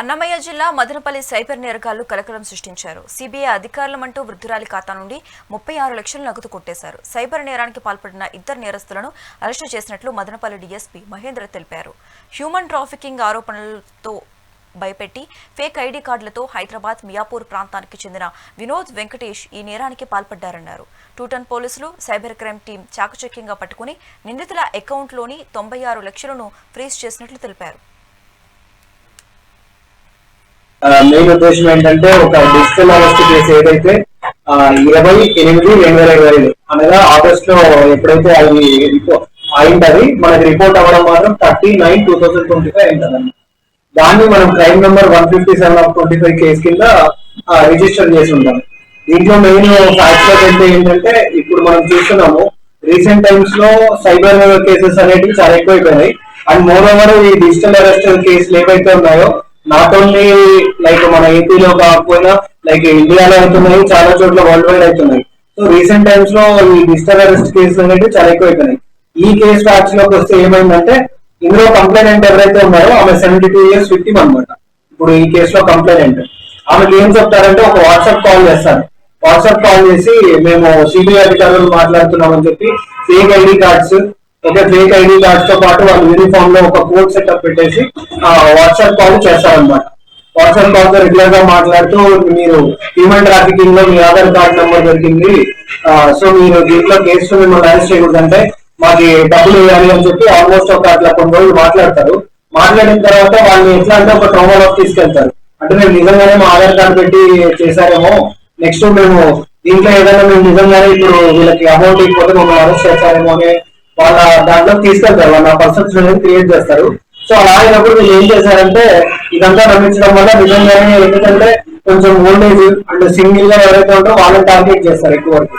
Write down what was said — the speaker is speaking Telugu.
అన్నమయ్య జిల్లా మదనపల్లి సైబర్ నేరగాళ్ళు కలకలం సృష్టించారు. సిబిఐ అధికారులమంటూ వృద్ధురాలి ఖాతా నుండి ముప్పై ఆరు లక్షలు నగదు కొట్టేశారు. సైబర్ నేరానికి పాల్పడిన ఇద్దరు నేరస్తులను అరెస్టు చేసినట్లు మదనపల్లి డీఎస్పీ మహేంద్ర తెలిపారు. హ్యూమన్ ట్రాఫికింగ్ ఆరోపణలతో భయపెట్టి ఫేక్ ఐడి కార్డులతో హైదరాబాద్ మియాపూర్ ప్రాంతానికి చెందిన వినోద్ వెంకటేష్ ఈ నేరానికి పాల్పడ్డారన్నారు. టూటన్ పోలీసులు సైబర్ క్రైమ్ టీం చాకచక్యంగా పట్టుకుని నిందితుల అకౌంట్లోని తొంభై ఆరు లక్షలను ఫ్రీజ్ చేసినట్లు తెలిపారు. మెయిన్ ఉద్దేశం ఏంటంటే ఒక డిజిటల్ అరెస్ట్ కేసు ఏదైతే ఇరవై ఎనిమిది రెండు వేల ఇరవై ఐదు అనగా ఆగస్ట్లో ఎప్పుడైతే అది రిపో- అయింటది మనకి రిపోర్ట్ అవ్వడం మాత్రం thirty nine two thousand twenty five అయింటదండి దాన్ని మనం crime number one fifty seven of twenty five case కింద రిజిస్టర్ చేసి ఉంటాం దీంట్లో మెయిన్ ఫ్యాక్టర్ అయితే ఏంటంటే ఇప్పుడు మనం చూస్తున్నాము రీసెంట్ టైమ్స్లో సైబర్ కేసెస్ అనేటివి చాలా ఎక్కువైపోయినాయి. అండ్ మోర్ ఓవర్ ఈ డిజిటల్ అరెస్ట్ కేసులు ఏవైతే ఉన్నాయో నాట్ ఓన్లీ లైక్ మన ఏపీలో కాకపోయినా లైక్ ఇండియాలో అవుతున్నాయి చాలా చోట్ల వరల్డ్ వైడ్ అవుతున్నాయి. సో రీసెంట్ టైమ్స్లో ఈ డిజిటల్ అరెస్ట్ కేసులు అనేవి చాలా ఎక్కువైపోయినాయి. ఈ కేసు ఫ్యాక్ట్స్లోకి వస్తే ఏమైందంటే ఇందులో కంప్లైనెంట్ ఎవరైతే ఉన్నారో ఆమె సెవెంటీ టూ ఇయర్స్ విక్టిమ్ అనమాట ఇప్పుడు ఈ కేసులో కంప్లైనెంట్ ఆమెకి ఏం చెప్తారంటే ఒక వాట్సాప్ కాల్ చేస్తారు. వాట్సాప్ కాల్ చేసి మేము సిబిఐ అధికారులు మాట్లాడుతున్నామని చెప్పి ఫేక్ ఐడి కార్డ్స్ ఒక ఫేక్ ఐడి కార్డ్స్తో పాటు వాళ్ళు యూనిఫామ్లో ఒక కోడ్ సెటప్ పెట్టేసి వాట్సాప్ కాల్ చేస్తారనమాట వాట్సాప్ కాల్తో రెగ్యులర్గా మాట్లాడుతూ మీరు హ్యూమన్ ట్రాఫికింగ్లో మీ ఆధార్ కార్డ్ నెంబర్ దొరికింది. సో మీరు దీంట్లో కేసు మిమ్మల్ని అరెస్ట్ చేయకూడదంటే మాకు డబ్బులు వేయాలి అని చెప్పి ఆల్మోస్ట్ ఒక అట్లా కొన్ని రోజులు మాట్లాడతారు. మాట్లాడిన తర్వాత వాళ్ళని ఎట్లా అంటే ఒక ట్రోమాలోకి తీసుకెళ్తారు. అంటే మేము నిజంగానే మా ఆధార్ కార్డు పెట్టి చేశారేమో నెక్స్ట్ మేము దీంట్లో ఏదైనా మేము నిజంగానే ఇప్పుడు వీళ్ళకి అమౌంట్ ఇవ్వకపోతే మమ్మల్ని అరెస్ట్ చేస్తారేమో అని వాళ్ళ దాంట్లో తీసుకెళ్తారు వాళ్ళ పర్సెప్షన్ అనేది క్రియేట్ చేస్తారు. సో అలా అయినప్పుడు వీళ్ళు ఏం చేశారంటే ఇదంతా నమ్మించడం వల్ల నిజంగానే ఎందుకంటే కొంచెం ఓల్డ్ ఏజ్ అండ్ సింగిల్గా ఎవరైతే ఉంటారో వాళ్ళని టార్గెట్ చేస్తారు ఎక్కువ వరకు.